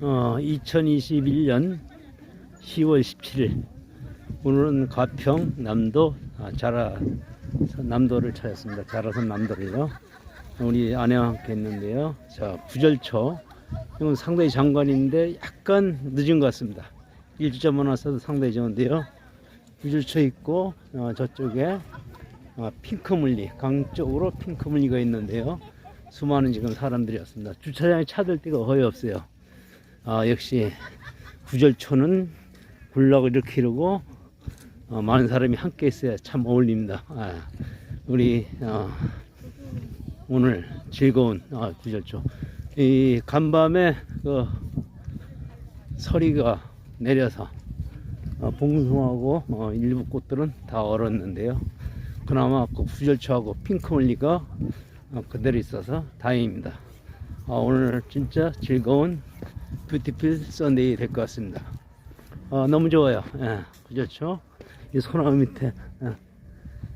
어, 2021년 10월 17일 오늘은 가평 남도 아, 자라 남도를 찾았습니다. 자라선 남도를요. 우리 아내와 함께 했는데요. 자 부절초 이건 상당히 장관인데 약간 늦은 것 같습니다. 일주점만 왔어도 상당히 좋은데요. 부절초 있고 어, 저쪽에 아, 핑크물리 강 쪽으로 핑크물리가 있는데요. 수많은 지금 사람들이 왔습니다. 주차장에 차들 데가 거의 없어요. 아, 역시 구절초는 군락을 이렇게 이루고 어, 많은 사람이 함께 있어야 참 어울립니다. 아, 우리 어, 오늘 즐거운 아, 구절초 이 간밤에 그 서리가 내려서 어, 봉숭아하고 어, 일부 꽃들은 다 얼었는데요. 그나마 그 구절초하고 핑크물리가 어, 그대로 있어서 다행입니다. 아, 오늘 진짜 즐거운 뷰티풀 썬데이 될 것 같습니다. 어, 너무 좋아요. 예, 그렇죠? 이 소나무 밑에 예.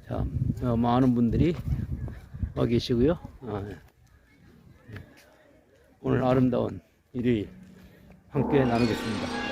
자, 어, 많은 분들이 와 계시고요. 어, 예. 오늘 아름다운 일요일 함께 나누겠습니다.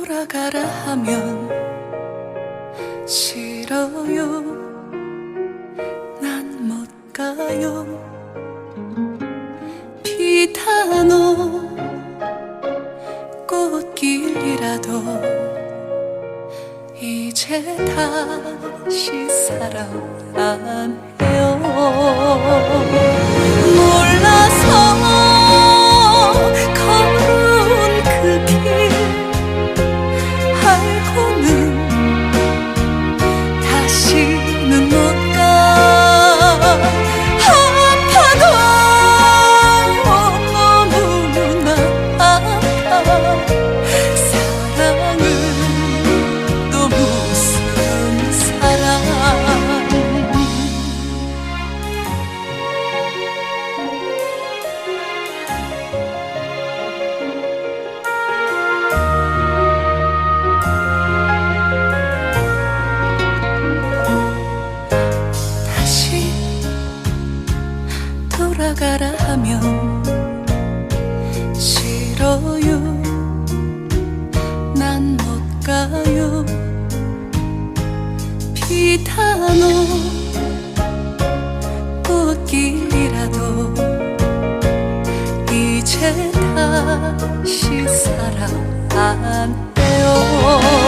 돌아가라 하면 싫어요. 난 못 가요. 비단오 꽃길이라도 이제 다시 사랑해요 몰라서 못 가요. 피타노 꽃길이라도 이제 다시 사랑 안 해요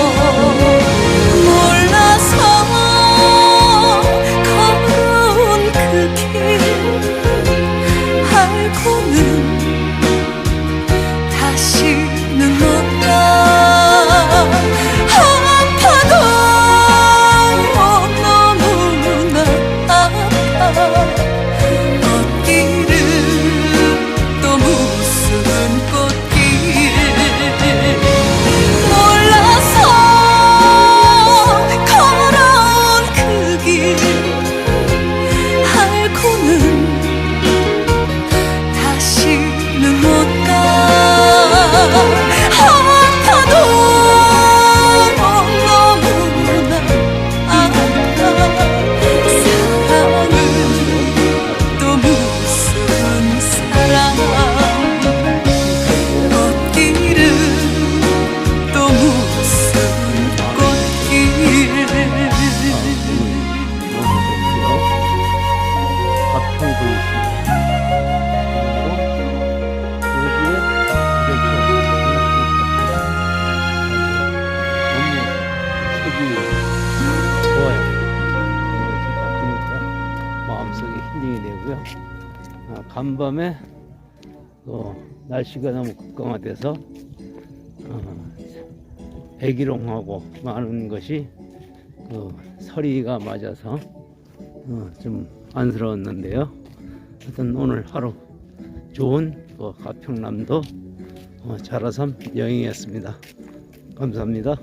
아, 간밤에 또 날씨가 너무 극강화돼서 어, 백일홍하고 많은 것이 그 서리가 맞아서 어, 좀 안쓰러웠는데요. 하여튼 오늘 하루 좋은 그 가평남도 어, 자라섬 여행이었습니다. 감사합니다.